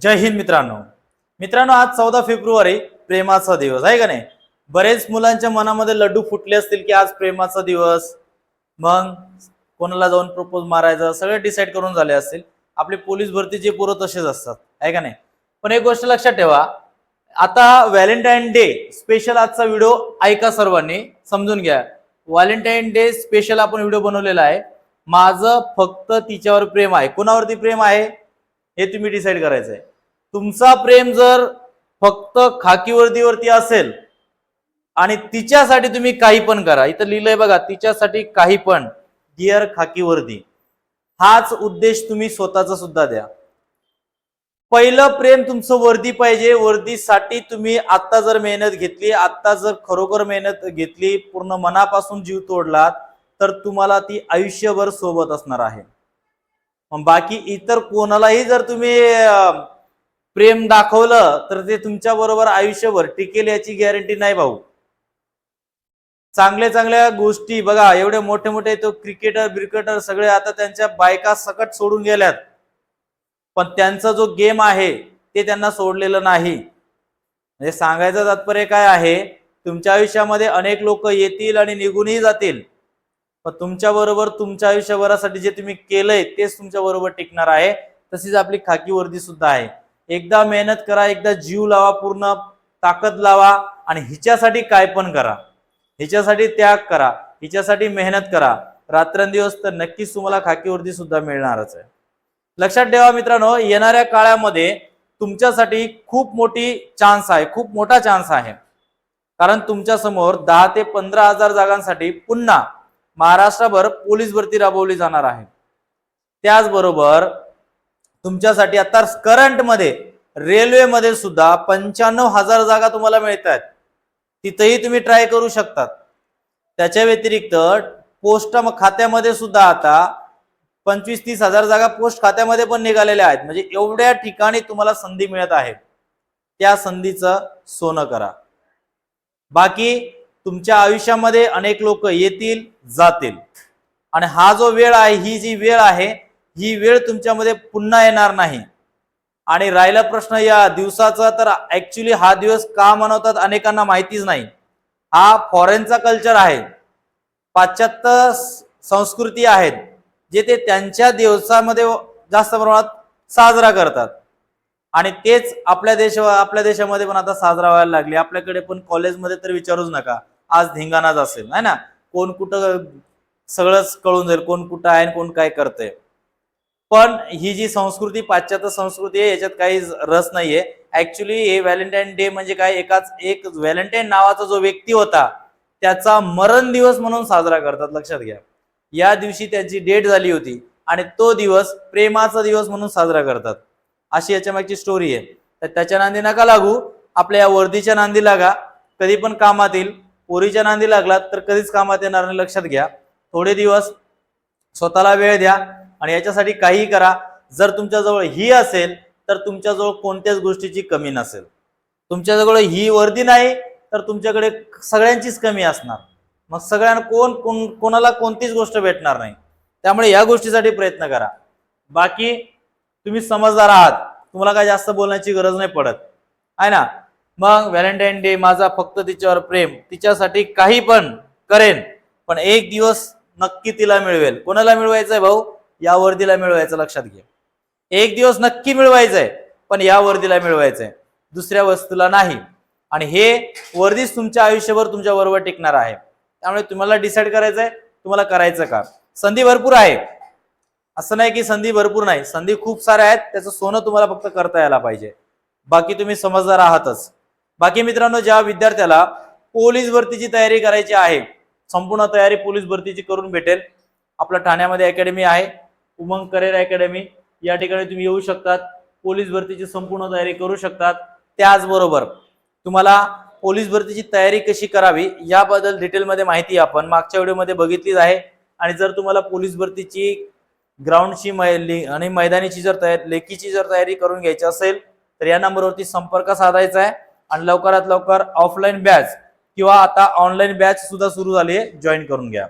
जय हिंद मित्रांनो. मित्रांनो आज चौदा फेब्रुवारी प्रेमाचा दिवस आहे का नाही? बरेच मुलांच्या मनामध्ये लड्डू फुटले असतील की आज प्रेमाचा दिवस. मग कोणाला जाऊन प्रपोज मारायचं सगळे डिसाईड करून झाले असतील. आपले पोलीस भरतीचे पोरं तसेच असतात आहे का नाही? पण एक गोष्ट लक्षात ठेवा आता व्हॅलेंटाईन डे स्पेशल आजचा व्हिडिओ ऐका सर्वांनी समजून घ्या. व्हॅलेंटाईन डे स्पेशल आपण व्हिडिओ बनवलेला आहे. माझं फक्त तिच्यावर प्रेम आहे. कोणावरती प्रेम आहे? हे तुम्ही डिसाईड करायचं आहे तुमचा प्रेम जर फक्त खाकी वर्दीवरती असेल आणि तिच्यासाठी तुम्ही काही पण करा इथं लिहिलंय बघा तिच्यासाठी काही पण डिअर खाकी वर्दी हाच उद्देश तुम्ही स्वतःचा सुद्धा द्या. पहिलं प्रेम तुमचं वर्दी पाहिजे वर्दीसाठी तुम्ही आत्ता जर मेहनत घेतली आत्ता जर खरोखर मेहनत घेतली पूर्ण मनापासून जीव तोडलात तर तुम्हाला ती आयुष्यभर सोबत असणार आहे. बाकी इतर कोणालाही जर तुम्ही प्रेम दाखवलं तर ते तुमच्या बरोबर आयुष्यभर टिकेल याची गॅरंटी नाही भाऊ. चांगल्या चांगल्या गोष्टी बघा एवढे मोठे मोठे तो क्रिकेटर ब्रिकेटर सगळे आता त्यांच्या बायका सकट सोडून गेल्यात. पण त्यांचा जो गेम आहे ते त्यांना सोडलेलं नाही. म्हणजे सांगायचं तात्पर्य काय आहे तुमच्या आयुष्यामध्ये अनेक लोक येतील आणि निघूनही जातील. पण तुमच्या बरोबर तुमच्या आयुष्यभरासाठी जे तुम्ही केलंय तेच तुमच्या बरोबर टिकणार आहे. तशीच आपली खाकी वर्दी सुद्धा आहे. एकदा मेहनत करा एकदा जीव लावा पूर्ण ताकद लावा आणि हिच्यासाठी काय पण करा. हिच्यासाठी त्याग करा हिच्यासाठी मेहनत करा. रात्रंदिवस तर नक्कीच तुम्हाला खाकी वर्दी सुद्धा मिळणारच आहे. लक्षात ठेवा मित्रांनो येणाऱ्या काळामध्ये तुमच्यासाठी खूप मोठी चान्स आहे खूप मोठा चान्स आहे. कारण तुमच्यासमोर दहा ते पंधरा हजार जागांसाठी पुन्हा महाराष्ट्रभर पोलीस भरती राबवली जाणार आहे. त्याचबरोबर तुमच्यासाठी आता करंटमध्ये रेल्वेमध्ये सुद्धा पंच्याण्णव हजार जागा तुम्हाला मिळत आहेत तिथेही तुम्ही ट्राय करू शकतात. त्याच्या व्यतिरिक्त पोस्ट खात्यामध्ये सुद्धा आता पंचवीस तीस हजार जागा पोस्ट खात्यामध्ये पण निघालेल्या आहेत. म्हणजे एवढ्या ठिकाणी तुम्हाला संधी मिळत आहे. त्या संधीचं सोनं करा. बाकी तुमच्या आयुष्यामध्ये अनेक लोक येतील जातील. आणि हा जो वेळ आहे ही जी वेळ आहे ही वेळ तुमच्यामध्ये पुन्हा येणार नाही. आणि राहिला प्रश्न या दिवसाचा तर ऍक्च्युली हा दिवस का मनवतात अनेकांना माहितीच नाही. हा फॉरेनचा कल्चर आहे. पाश्चात्य संस्कृती आहेत जे ते त्यांच्या दिवसामध्ये जास्त प्रमाणात साजरा करतात. आणि तेच आपल्या देश आपल्या देशामध्ये पण आता साजरा व्हायला लागले. आपल्याकडे पण कॉलेजमध्ये तर विचारूच नका. आज धिंगाणाच असेल है ना? कोण कुठं सगळंच कळून जाईल कोण कुठं आहे आणि कोण काय करतंय. पण ही जी संस्कृती पाश्चात्य संस्कृती आहे याच्यात काही रस नाहीये. ऍक्च्युली हे व्हॅलेंटाईन डे म्हणजे काय? एकाच एक व्हॅलेंटाईन नावाचा जो व्यक्ती होता त्याचा मरण दिवस म्हणून साजरा करतात लक्षात घ्या. या दिवशी त्याची डेट झाली होती आणि तो दिवस प्रेमाचा दिवस म्हणून साजरा करतात. अशी याच्या मागची स्टोरी आहे. तर त्याच्या नांदी नका लागू. आपल्या या वर्दीच्या नांदी लागा. कधी पण कामात येईल. पोरीच्या नांदी लागलात तर कधीच कामात येणार नाही लक्षात घ्या. थोडे दिवस स्वतःला वेळ द्या आणि याच्यासाठी काहीही करा. जर तुमच्याजवळ ही असेल तर तुमच्याजवळ कोणत्याच गोष्टीची कमी नसेल. तुमच्याजवळ ही वर्दी नाही तर तुमच्याकडे सगळ्यांचीच कमी असणार. मग सगळ्यांना कोण कोण कोणाला कोणतीच गोष्ट भेटणार नाही. त्यामुळे या गोष्टीसाठी प्रयत्न करा. बाकी तुम्ही समजदार आहात. तुम्हाला काय जास्त बोलण्याची गरज नाही पडत. आहे ना? मग व्हॅलेंटाईन डे माझा फक्त तिच्यावर प्रेम. तिच्यासाठी काही पण करेन पण एक दिवस नक्की तिला मिळवेल. कोणाला मिळवायचंय भाऊ? या वर्दीला मिळवायचं लक्षात घे. एक दिवस नक्की मिळवायचंय पण या वर्दीला मिळवायचंय. दुसऱ्या वस्तूला नाही. आणि हे वर्दीच तुमच्या आयुष्यभर तुमच्या बरोबर टिकणार आहे. त्यामुळे तुम्हाला डिसाईड करायचंय तुम्हाला करायचं का संधी भरपूर आहे. असं नाही की संधी भरपूर नाही. संधी खूप साऱ्या आहेत त्याचं सोनं तुम्हाला फक्त करता यायला पाहिजे. बाकी तुम्ही समजदार आहातच. बाकी मित्रांनो ज्या विद्यार्थ्याला पोलीस भरतीची तयारी करायची आहे संपूर्ण तयारी पोलीस भरतीची करून भेटेल. आपल्या ठाण्यामध्ये अकॅडमी आहे उमंग करेर अकॅडमी या ठिकाणी तुम्ही येऊ शकतात पोलीस भरतीची संपूर्ण तयारी करू शकतात. त्याचबरोबर तुम्हाला पोलीस भरतीची तयारी कशी करावी याबद्दल डिटेलमध्ये माहिती आपण मागच्या व्हिडिओमध्ये बघितलीच आहे. आणि जर तुम्हाला पोलीस भरतीची ग्राउंडची मै आणि मैदानीची जर तयारी लेखीची जर तयारी करून घ्यायची असेल तर या नंबरवरती संपर्क साधायचा आहे. आणि लवकरात लवकर ऑफलाईन बॅच किंवा आता ऑनलाईन बॅच सुद्धा सुरू झाली आहे. जॉईन करून घ्या.